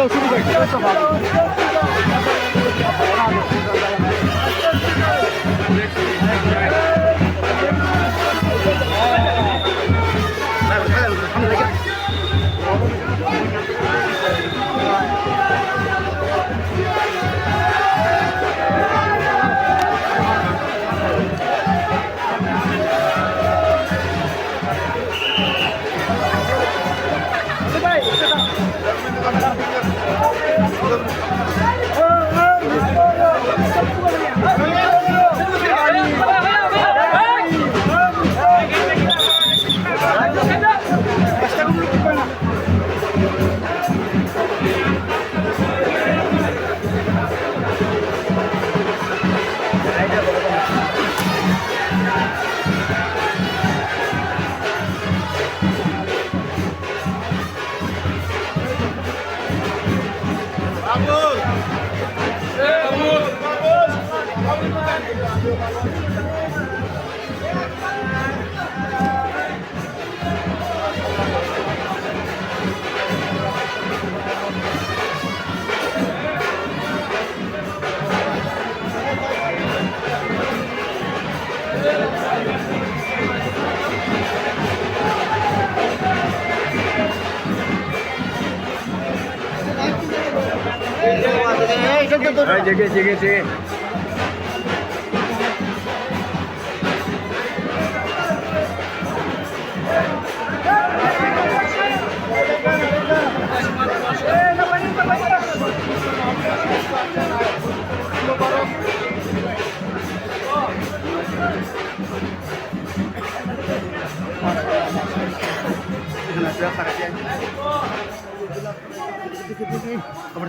আস্তে আস্তে গেলে অসুবিধা জেগে জেগে জেগে আমার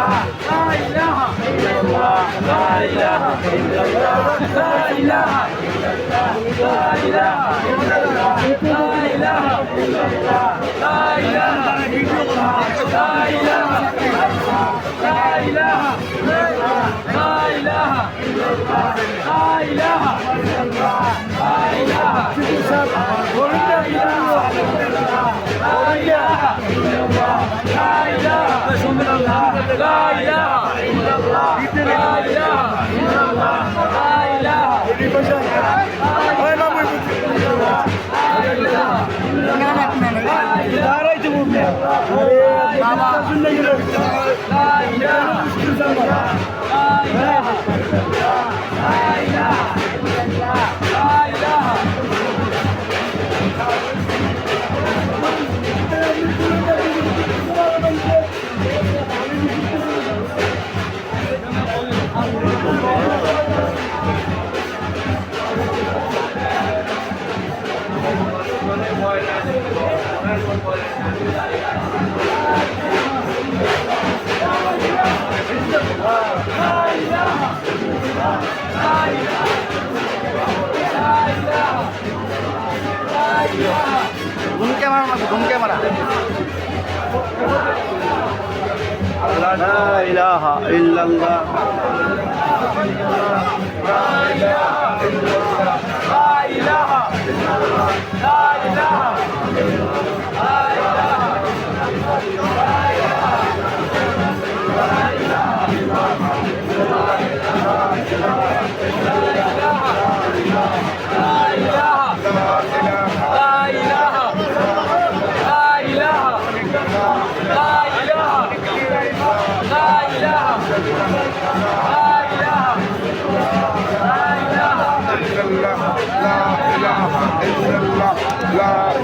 لا اله الا الله la ilaha ঘুম ক্যামেরা মারবো ঘুম ক্যামেরা। ইলাহা ইল্লাল্লাহ। ইলাহা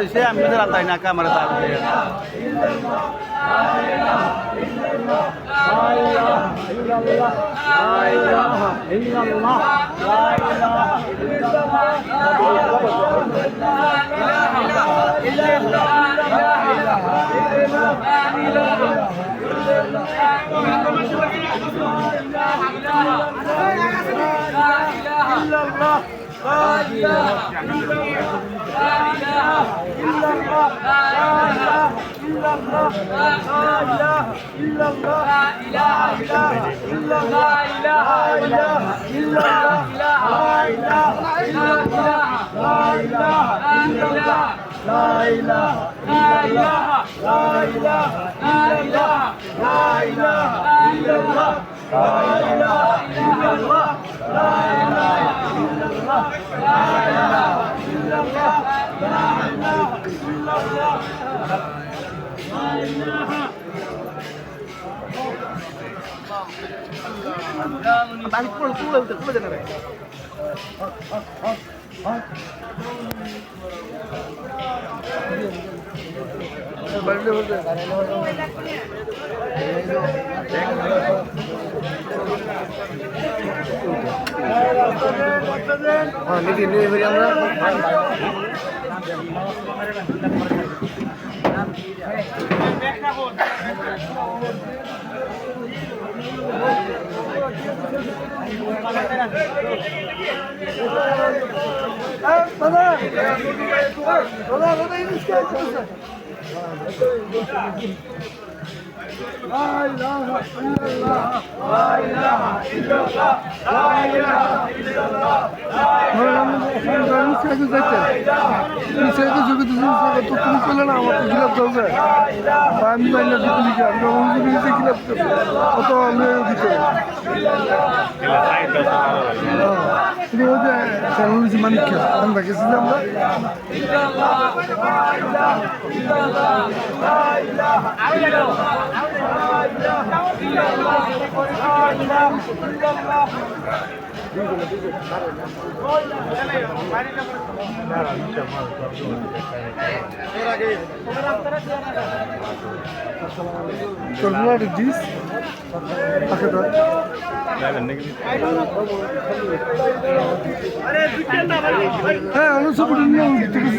হারিছে আমি তো তাই না لا إله إلا الله ক্যামেরা তাই তুমি চলে না আমার তো খিলাপ চলছে আমি জানি না দিতে লিখে আমি অন্য জিনিসে খিলাপ করছে অত আমি তুমি ওই যে চ্যানেল মানিক আমরা গেছি যে আমরা? তোর ব্লাড দিস আচ্ছা তো হ্যাঁ আমি সব ঠিক আছে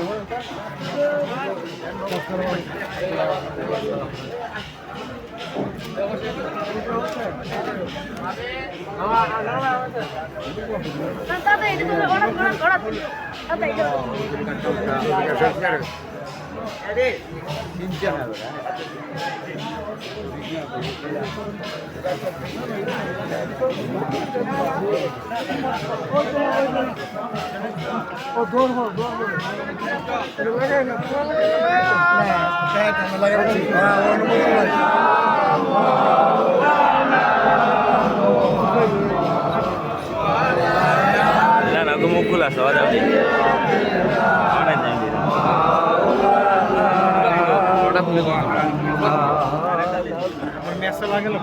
দৌড় মার এটা লাগাই না লাগাই না অনুমোদন না সবাই যাবে অনেক ওটা খুলে মেসে লাগল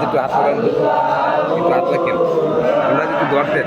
একটু হাত লাগান একটু হাত লাগেন আমরা একটু ধরতেন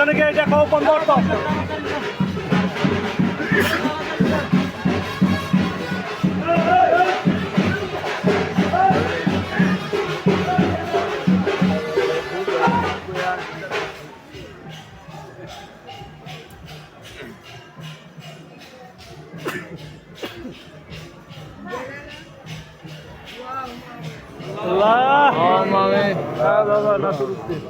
জনকে এটা গোপন করত Allah. Allah. Allah. Allah. Allah. Allah.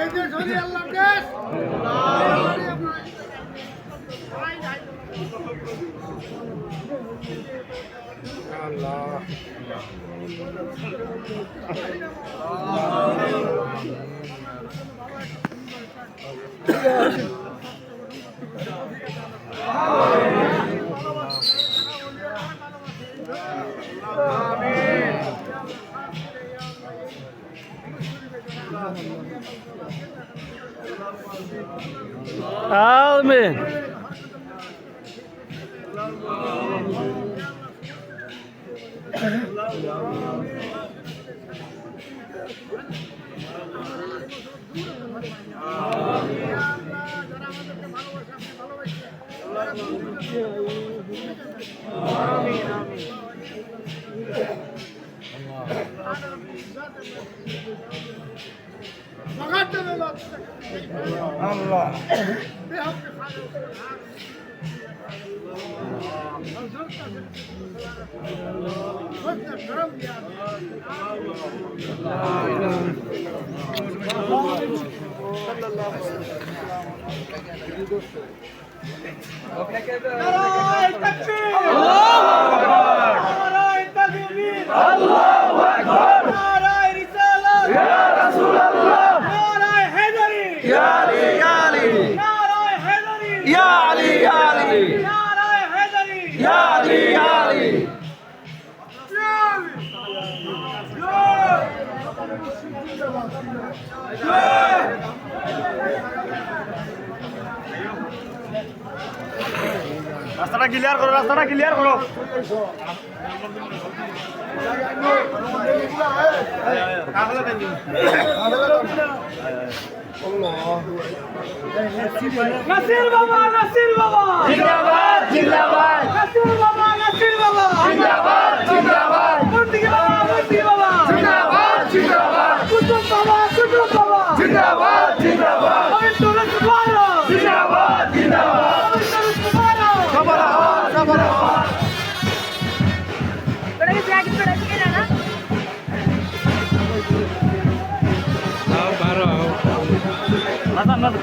এই যে আল্লাহ আমিন الله. الله Ya Ali, Ya Ali, Ya Ali, Ya Ali. রাস্তাটা ক্লিয়ার করো রাস্তাটা ক্লিয়ার করো। নাসির বাবা নাসির বাবা। জিন্দাবাদ জিন্দাবাদ। নাসির বাবা নাসির বাবা। জিন্দাবাদ জিন্দাবাদ। ¡Vamos!